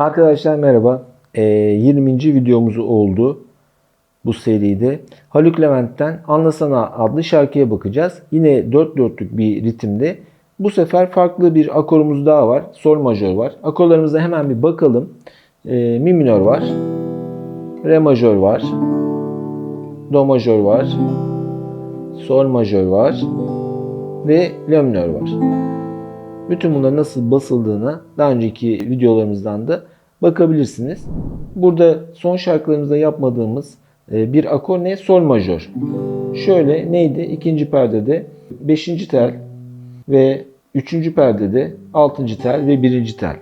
Arkadaşlar merhaba. Ee, 20. videomuz oldu bu seride. Haluk Levent'ten Anlasana adlı şarkıya bakacağız. Yine 4 dörtlük bir ritimde. Bu sefer farklı bir akorumuz daha var. Sol majör var. Akorlarımıza hemen bir bakalım. Ee, mi minör var. Re majör var. Do majör var. Sol majör var. Ve La minör var. Bütün bunların nasıl basıldığına daha önceki videolarımızdan da bakabilirsiniz. Burada son şarkılarımızda yapmadığımız e, bir akor ne? Sol majör. Şöyle neydi? İkinci perdede 5. tel ve 3. perdede 6. tel ve 1. tel.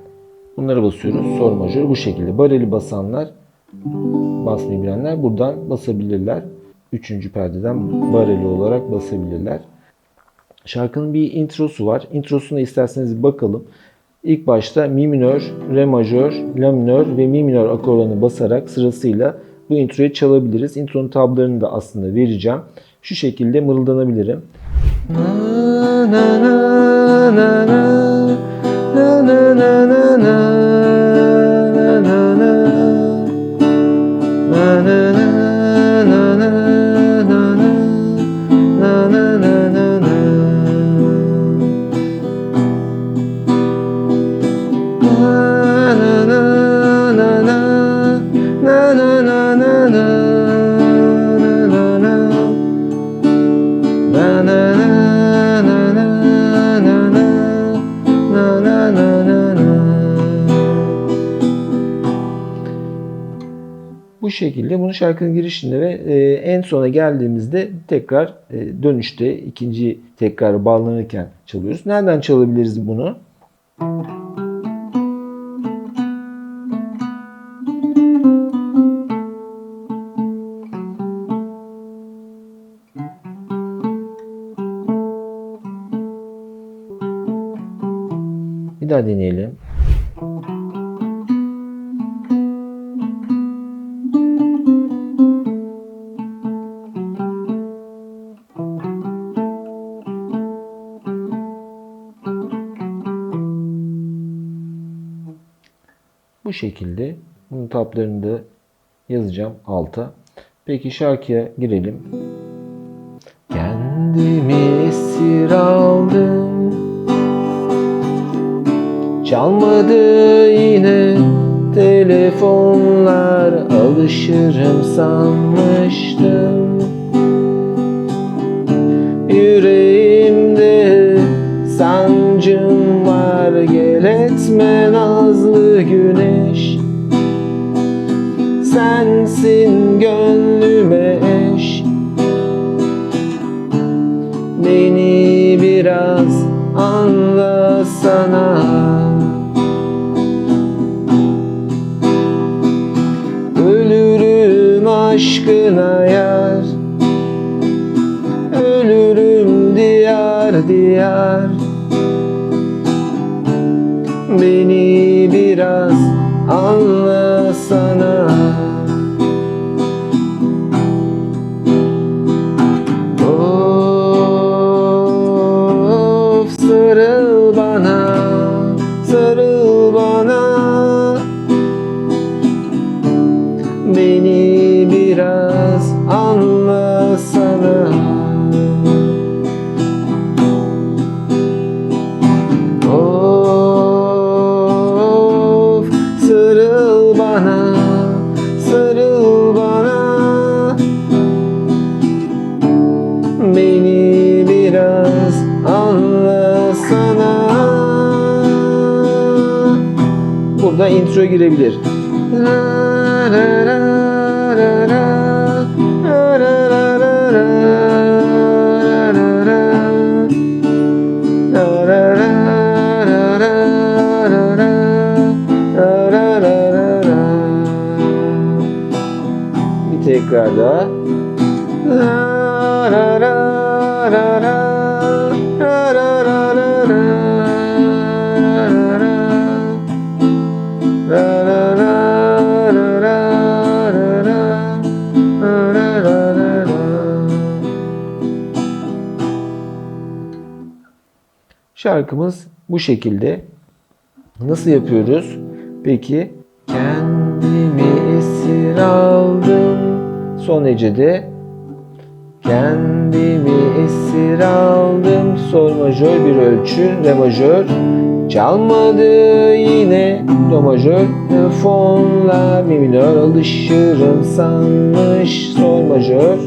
Bunları basıyoruz. Sol majör bu şekilde. Bareli basanlar basmayı bilenler buradan basabilirler. 3. perdeden bareli olarak basabilirler. Şarkının bir introsu var. Introsuna isterseniz bakalım. İlk başta mi minör, re majör, la minör ve mi minör akorlarını basarak sırasıyla bu introyu çalabiliriz. Intronun tablarını da aslında vereceğim. Şu şekilde mırıldanabilirim. Na na na na na na Bu şekilde bunu şarkının girişinde ve e, en sona geldiğimizde tekrar e, dönüşte ikinci tekrar bağlanırken çalıyoruz. Nereden çalabiliriz bunu? Bir daha deneyelim. Bu şekilde bunun tablarını da yazacağım alta. Peki şarkıya girelim. Kendimi esir aldım Çalmadı yine telefonlar alışırım sanmıştım aşkına yar. Ölürüm diyar diyar. Beni biraz anlasana sonra intro girebilir. Bir tekrar daha. Şarkımız bu şekilde. Nasıl yapıyoruz? Peki Kendimi esir aldım. Son hecede Kendimi esir aldım. Sol majör bir ölçü. Re majör. Çalmadı yine do majör fonla mi minör alışırım sanmış sol majör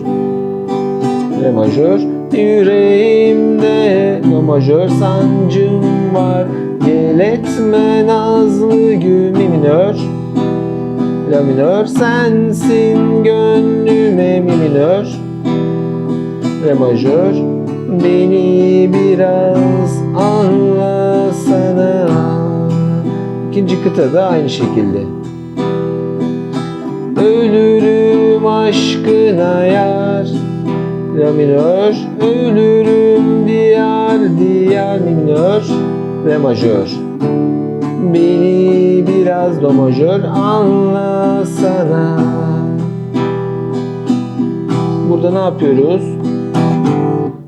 re majör yüreğimde do majör sancım var. Gel etme nazlı gül mi minör? La minör sensin gönlüme mi minör? Re majör beni biraz anlasana. İkinci kıta da aynı şekilde. Ölürüm aşkına yar La minör Ölürüm diyar diyar mi minör Re majör Beni biraz do majör anlasana Burada ne yapıyoruz?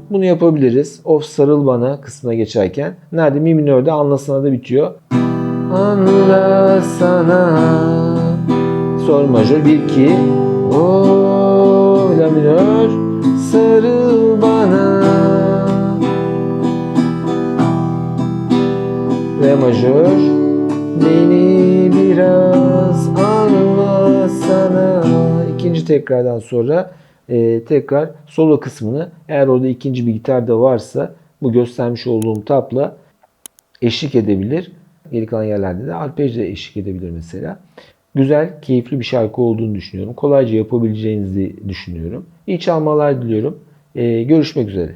Bunu yapabiliriz. Of sarıl bana kısmına geçerken. Nerede? Mi minörde anlasana da bitiyor. Anlasana. Sol majör 1 2. O la minör sarıl bana. Re majör beni biraz anlasana. İkinci tekrardan sonra e, tekrar solo kısmını eğer orada ikinci bir gitar da varsa bu göstermiş olduğum tapla eşlik edebilir. Geri kalan yerlerde de arpej de eşlik edebilir mesela. Güzel, keyifli bir şarkı olduğunu düşünüyorum. Kolayca yapabileceğinizi düşünüyorum. İyi çalmalar diliyorum. E, görüşmek üzere.